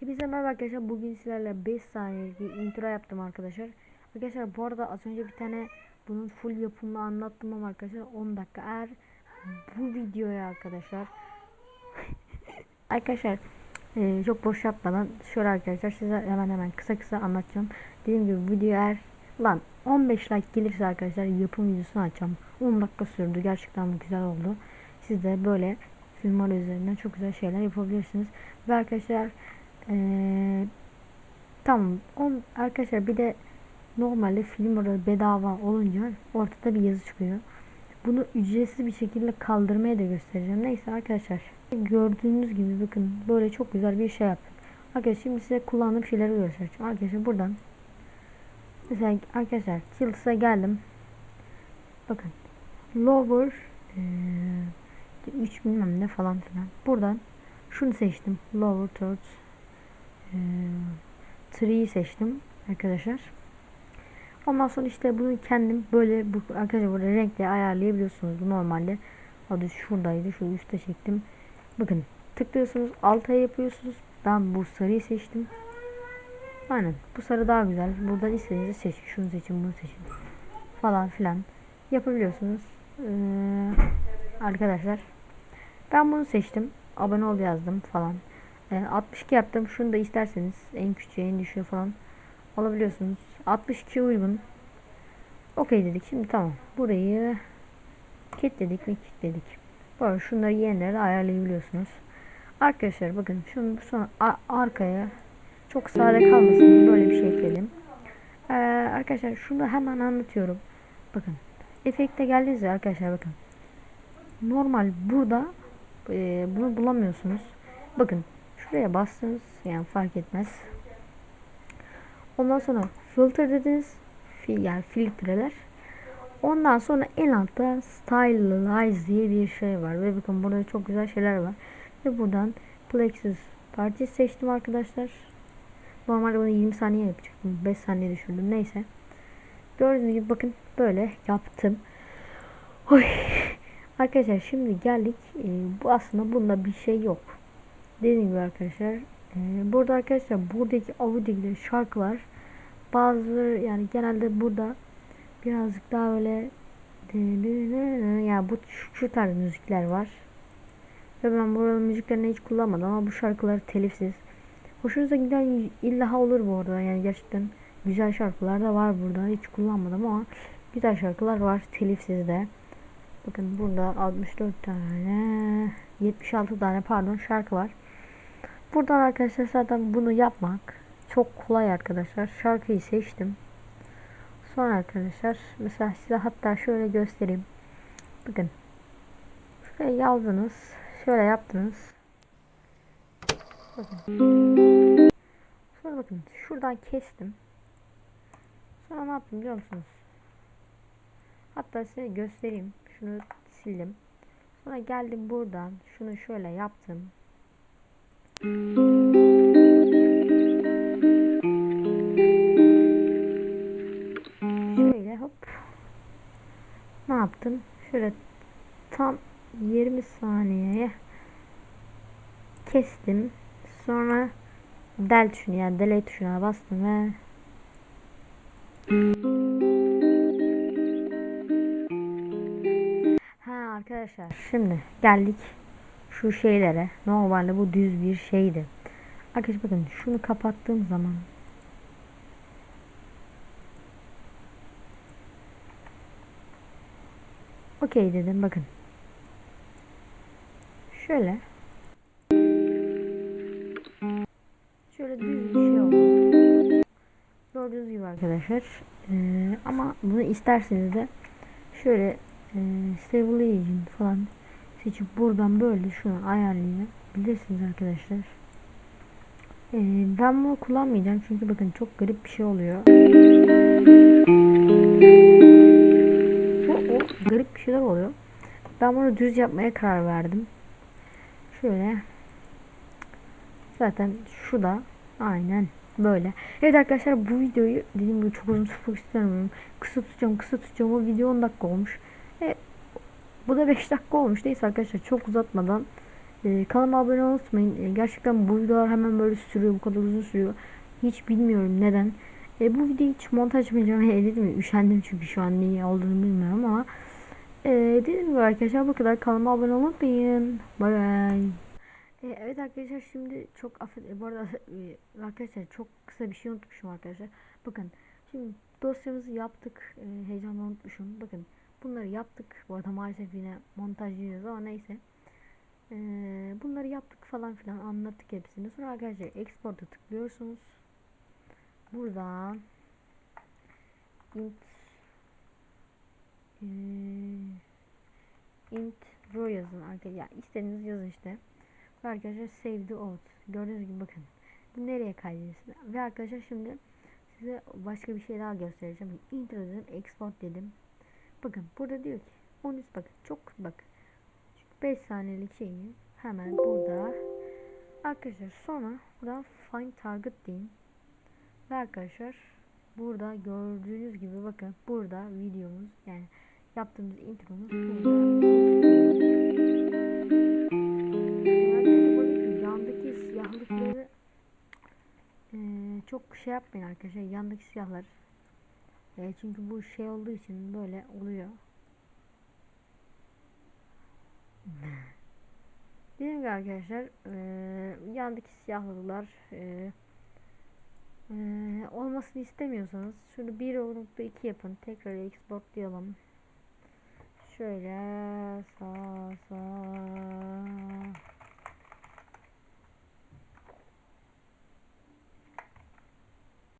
Hepinize merhaba arkadaşlar. Bugün sizlerle 5 saniyelik bir intro yaptım arkadaşlar. Arkadaşlar bu arada az önce bir tane bunun full yapımını anlattım ama arkadaşlar 10 dakika. Eğer bu videoya arkadaşlar arkadaşlar e, çok boş yapmadan şöyle arkadaşlar size hemen hemen kısa kısa anlatacağım. Dediğim gibi video eğer lan 15 like gelirse arkadaşlar yapım videosunu açacağım. 10 dakika sürdü. Gerçekten güzel oldu. Siz de böyle filmler üzerinden çok güzel şeyler yapabilirsiniz. Ve arkadaşlar ee, tamam. On, arkadaşlar bir de normalde film orada bedava olunca ortada bir yazı çıkıyor. Bunu ücretsiz bir şekilde kaldırmaya da göstereceğim. Neyse arkadaşlar. Gördüğünüz gibi bakın böyle çok güzel bir şey yaptım. Arkadaşlar şimdi size kullandığım şeyleri göstereceğim. Arkadaşlar buradan mesela arkadaşlar Tils'a geldim. Bakın lower ee, 3 bilmem ne falan filan. Buradan şunu seçtim. Lower thirds e, tree'yi seçtim arkadaşlar. Ondan sonra işte bunu kendim böyle bu arkadaşlar burada renkle ayarlayabiliyorsunuz. Bu normalde adı şuradaydı. Şu üstte çektim. Bakın tıklıyorsunuz alta yapıyorsunuz. Ben bu sarıyı seçtim. Aynen bu sarı daha güzel. Buradan istediğinizi seçin. Şunu seçin bunu seçin. Falan filan yapabiliyorsunuz. Ee, arkadaşlar ben bunu seçtim. Abone ol yazdım falan. E, 62 yaptım. Şunu da isterseniz en küçüğü en düşüğü falan alabiliyorsunuz. 62 uygun. Okey dedik. Şimdi tamam. Burayı kilitledik ve kilitledik. Arada şunları yeniden ayarlayabiliyorsunuz. Arkadaşlar bakın şunu sonra arkaya çok sade kalmasın böyle bir şey ekledim. Ee, arkadaşlar şunu hemen anlatıyorum. Bakın efekte geldiğinizde arkadaşlar bakın. Normal burada e, bunu bulamıyorsunuz. Bakın Şuraya bastınız. Yani fark etmez. Ondan sonra filter dediniz. Fil, yani filtreler. Ondan sonra en altta stylize diye bir şey var. Ve bakın burada çok güzel şeyler var. Ve buradan Plexus parti seçtim arkadaşlar. Normalde bunu 20 saniye yapacaktım. 5 saniye düşürdüm. Neyse. Gördüğünüz gibi bakın böyle yaptım. Oy. Arkadaşlar şimdi geldik. Ee, bu aslında bunda bir şey yok. Dediğim gibi arkadaşlar. E, burada arkadaşlar buradaki Audi'li şarkılar bazı yani genelde burada birazcık daha böyle yani bu şu, şu tarz müzikler var. Ve ben buranın müziklerini hiç kullanmadım ama bu şarkılar telifsiz. Hoşunuza giden illa olur bu arada yani gerçekten güzel şarkılar da var burada hiç kullanmadım ama güzel şarkılar var telifsiz de. Bakın burada 64 tane 76 tane pardon şarkı var. Buradan arkadaşlar zaten bunu yapmak çok kolay arkadaşlar. Şarkıyı seçtim. Sonra arkadaşlar mesela size hatta şöyle göstereyim. Bakın. Şuraya yazdınız. Şöyle yaptınız. Bakın. Sonra bakın şuradan kestim. Sonra ne yaptım biliyor musunuz? Hatta size göstereyim. Şunu sildim. Sonra geldim buradan. Şunu şöyle yaptım. Şöyle hop. Ne yaptım? Şöyle tam 20 saniyeye kestim. Sonra del tuşuna yani delete tuşuna bastım ve Ha arkadaşlar şimdi geldik şu şeylere normalde bu düz bir şeydi. Arkadaşlar bakın şunu kapattığım zaman Okey dedim bakın. Şöyle. Şöyle düz bir şey oldu. Gördüğünüz gibi arkadaşlar. Ee, ama bunu isterseniz de şöyle e, stabilization falan seçip buradan böyle şunu ayarlayabilirsiniz arkadaşlar. Ee, ben bunu kullanmayacağım çünkü bakın çok garip bir şey oluyor. O, garip bir şeyler oluyor. Ben bunu düz yapmaya karar verdim. Şöyle. Zaten şu da aynen böyle. Evet arkadaşlar bu videoyu dediğim gibi çok uzun tutmak istemiyorum. Kısa tutacağım kısa tutacağım. O video 10 dakika olmuş. Evet bu da 5 dakika olmuş. Neyse arkadaşlar çok uzatmadan Ee, kanalıma abone olmayı unutmayın. Ee, gerçekten bu videolar hemen böyle sürüyor. Bu kadar uzun sürüyor. Hiç bilmiyorum neden. Ee, bu videoyu hiç montaj yapmayacağım. Edit mi? Üşendim çünkü şu an neyi olduğunu bilmiyorum ama. Ee, dediğim gibi arkadaşlar bu kadar. Kanalıma abone olmayı unutmayın. Bay bay. Ee, evet arkadaşlar şimdi çok affet e, bu arada e, arkadaşlar çok kısa bir şey unutmuşum arkadaşlar. Bakın şimdi dosyamızı yaptık. E, heyecanla unutmuşum. Bakın bunları yaptık. Bu arada maalesef yine montajlayacağız ama neyse. E, bunları yaptık falan filan anlattık hepsini. Sonra arkadaşlar export'a tıklıyorsunuz. Buradan int e, intro yazın arkadaşlar. Yani istediğiniz yazın işte. Ve arkadaşlar save the out. Gördüğünüz gibi bakın. Bu nereye kaydediyorsun? Ve arkadaşlar şimdi size başka bir şey daha göstereceğim. Intro dedim, export dedim. Bakın burada diyor ki 13 bakın çok bak. 5 saniyelik şeyi hemen burada arkadaşlar sonra buradan find target deyin. Ve arkadaşlar burada gördüğünüz gibi bakın burada videomuz yani yaptığımız intromuz burada. Yandaki siyahlıkları eee, çok şey yapmayın arkadaşlar yandaki siyahlar Eee, çünkü bu şey olduğu için böyle oluyor. Dediğim gibi arkadaşlar eee, yandaki siyahlıklar eee, eee, olmasını istemiyorsanız şunu 1.2 yapın. Tekrar exportlayalım şöyle sağ sağ